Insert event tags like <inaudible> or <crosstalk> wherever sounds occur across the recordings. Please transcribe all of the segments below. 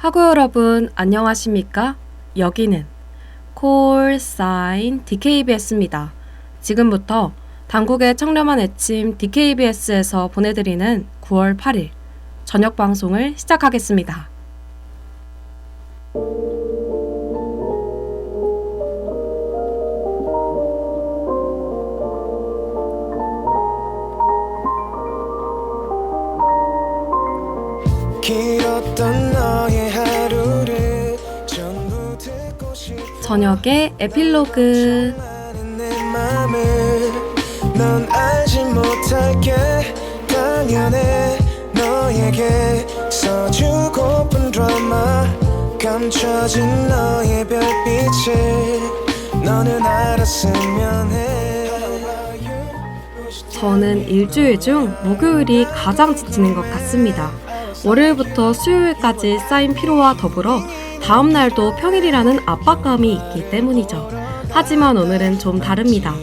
학우 여러분, 안녕하십니까? 여기는 콜 사인 DKBS입니다. 지금부터 당국의 청렴한 애침 DKBS에서 보내드리는 9월 8일 저녁 방송을 시작하겠습니다. 알았으면 해. 저는 일주일 중 목요일이 가장 지치는 것 같습니다. 월요일부터 수요일까지 쌓인 피로와 더불어 다음 날도 평일이라는 압박감이 있기 때문이죠. 하지만 오늘은 좀 다릅니다.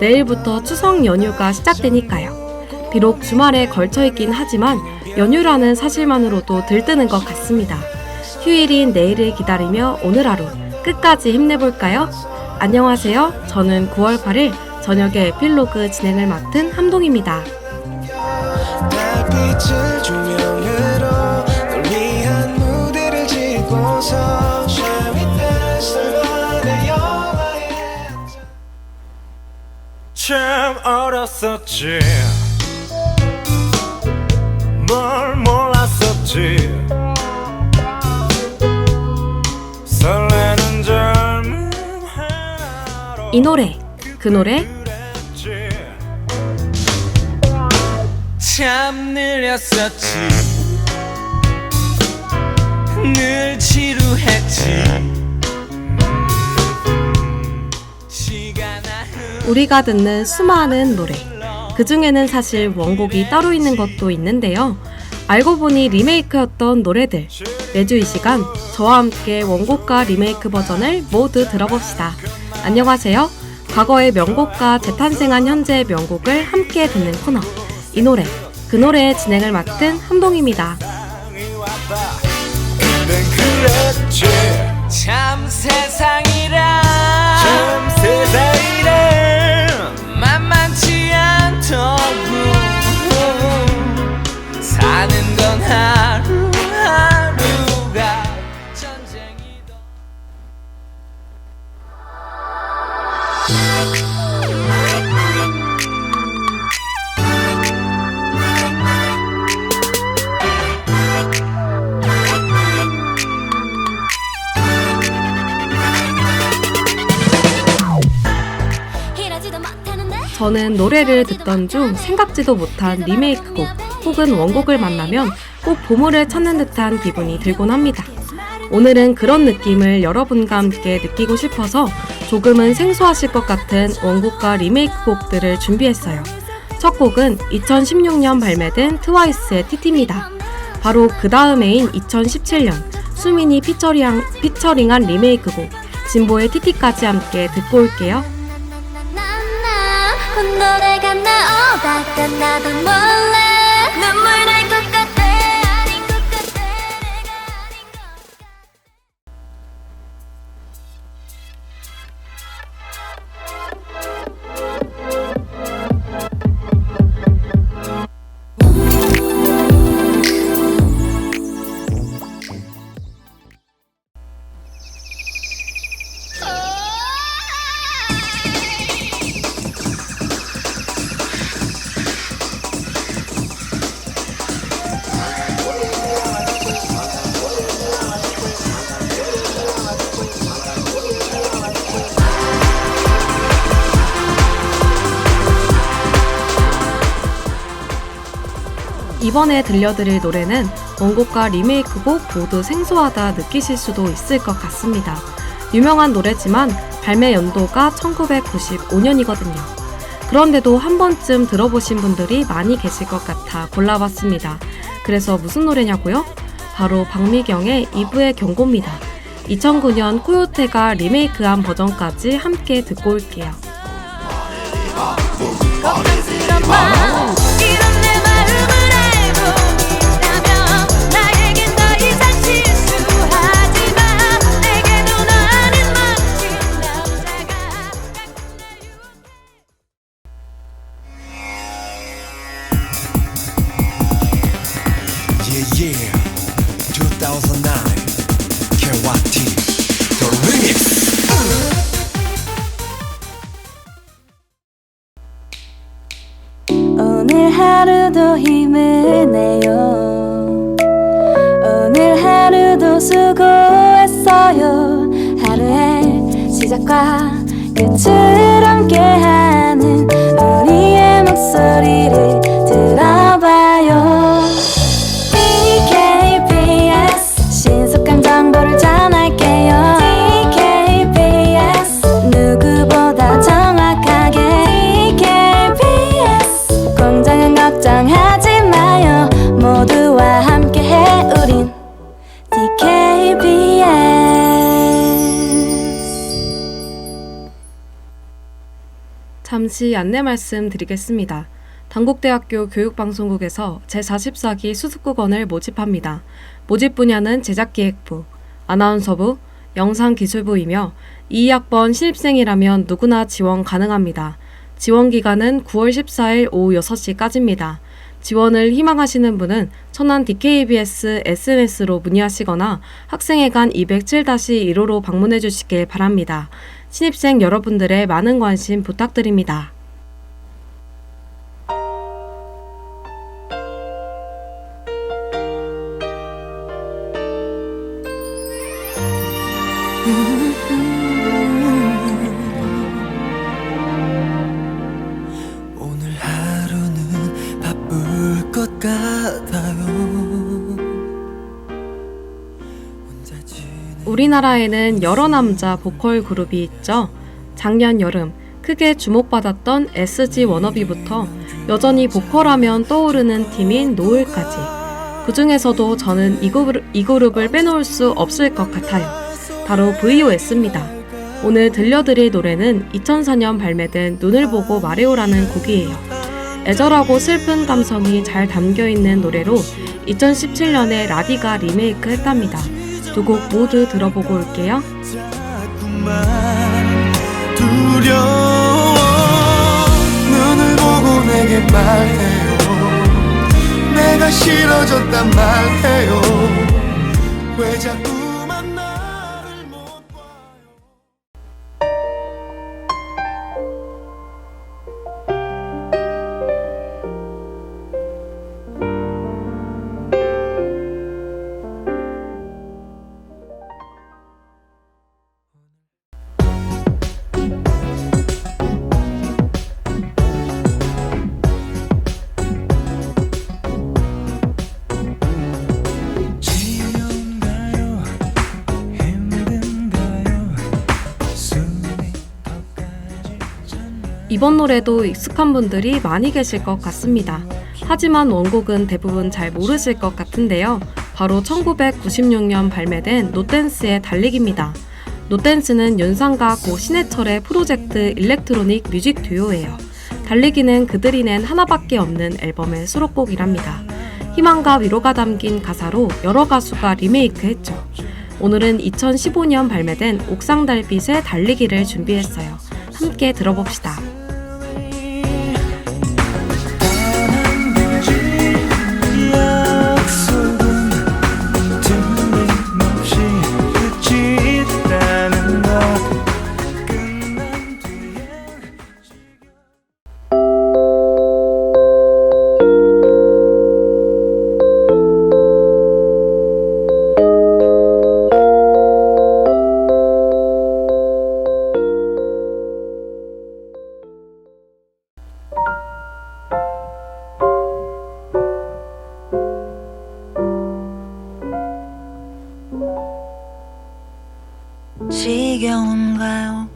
내일부터 추석 연휴가 시작되니까요. 비록 주말에 걸쳐 있긴 하지만 연휴라는 사실만으로도 들뜨는 것 같습니다. 휴일인 내일을 기다리며 오늘 하루 끝까지 힘내볼까요? 안녕하세요. 저는 9월 8일 저녁에 에필로그 진행을 맡은 함동입니다. 참 어렸었지. 뭘 몰랐었지. 설레는 젊음 하나로 이 노래, 그 노래, 참 느렸었지 늘 지루했지 우리가 듣는 수많은 노래. 그 중에는 사실 원곡이 따로 있는 것도 있는데요. 알고 보니 리메이크였던 노래들. 매주 이 시간 저와 함께 원곡과 리메이크 버전을 모두 들어봅시다. 안녕하세요. 과거의 명곡과 재탄생한 현재의 명곡을 함께 듣는 코너. 이 노래, 그 노래의 진행을 맡은 함동입니다. 그랬지 참 세상이란 저는 노래를 듣던 중 생각지도 못한 리메이크곡 혹은 원곡을 만나면 꼭 보물을 찾는 듯한 기분이 들곤 합니다. 오늘은 그런 느낌을 여러분과 함께 느끼고 싶어서 조금은 생소하실 것 같은 원곡과 리메이크 곡들을 준비했어요. 첫 곡은 2016년 발매된 트와이스의 TT입니다. 바로 그 다음해인 2017년 수민이 피처링, 피처링한 리메이크곡 진보의 TT까지 함께 듣고 올게요. 나나 노래가 나오다가 나도 이번에 들려드릴 노래는 원곡과 리메이크곡 모두 생소하다 느끼실 수도 있을 것 같습니다. 유명한 노래지만 발매 연도가 1995년이거든요. 그런데도 한 번쯤 들어보신 분들이 많이 계실 것 같아 골라봤습니다. 그래서 무슨 노래냐고요? 바로 박미경의 이브의 경고입니다. 2009년 코요테가 리메이크한 버전까지 함께 듣고 올게요. 오늘 하루도 힘을 내요. 오늘 하루도 수고했어요. 하루의 시작과 끝을 함께하는 우리의 목소리를 잠시 안내 말씀 드리겠습니다. 당국대학교 교육방송국에서 제44기 수습국원을 모집합니다. 모집 분야는 제작기획부, 아나운서부, 영상기술부이며 2학번 신입생이라면 누구나 지원 가능합니다. 지원 기간은 9월 14일 오후 6시까지입니다. 지원을 희망하시는 분은 천안 DKBS SNS로 문의하시거나 학생회관 207-1호로 방문해 주시길 바랍니다. 신입생 여러분들의 많은 관심 부탁드립니다. <laughs> 우리나라에는 여러 남자 보컬 그룹이 있죠. 작년 여름 크게 주목받았던 SG 워너비부터 여전히 보컬하면 떠오르는 팀인 노을까지. 그 중에서도 저는 이, 그룹, 이 그룹을 빼놓을 수 없을 것 같아요. 바로 VOS입니다. 오늘 들려드릴 노래는 2004년 발매된 눈을 보고 말해요라는 곡이에요. 애절하고 슬픈 감성이 잘 담겨 있는 노래로 2017년에 라디가 리메이크 했답니다. 두 곡 모두 들어보고 올게요. 내가 싫어졌단 말해요. 왜 자꾸 이번 노래도 익숙한 분들이 많이 계실 것 같습니다. 하지만 원곡은 대부분 잘 모르실 것 같은데요. 바로 1996년 발매된 노댄스의 달리기입니다. 노댄스는 윤상과 고 신해철의 프로젝트 일렉트로닉 뮤직 듀오예요. 달리기는 그들이 낸 하나밖에 없는 앨범의 수록곡이랍니다. 희망과 위로가 담긴 가사로 여러 가수가 리메이크했죠. 오늘은 2015년 발매된 옥상 달빛의 달리기를 준비했어요. 함께 들어봅시다. 지겨운가요?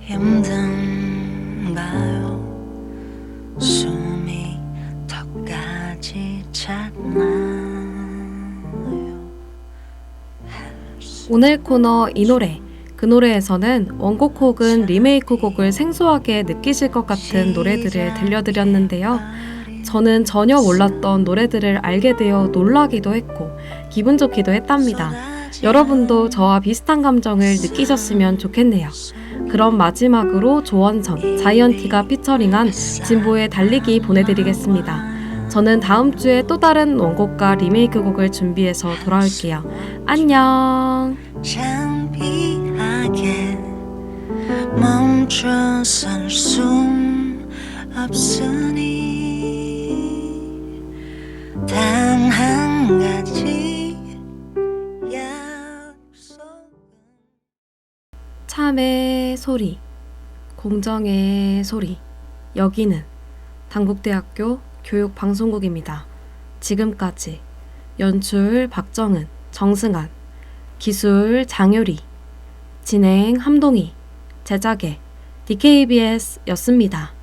힘든가요? 숨이 턱까지 찼나요? 오늘 코너 이 노래. 그 노래에서는 원곡 혹은 리메이크 곡을 생소하게 느끼실 것 같은 노래들을 들려드렸는데요. 저는 전혀 몰랐던 노래들을 알게 되어 놀라기도 했고 기분 좋기도 했답니다. 여러분도 저와 비슷한 감정을 느끼셨으면 좋겠네요. 그럼 마지막으로 조원선, 자이언티가 피처링한 진보의 달리기 보내드리겠습니다. 저는 다음 주에 또 다른 원곡과 리메이크 곡을 준비해서 돌아올게요. 안녕! 창피하게 멈춰 설 순 없으니 참의 소리, 공정의 소리. 여기는 당국대학교 교육방송국입니다. 지금까지 연출 박정은, 정승환, 기술 장효리, 진행 함동희, 제작의 DKBS였습니다.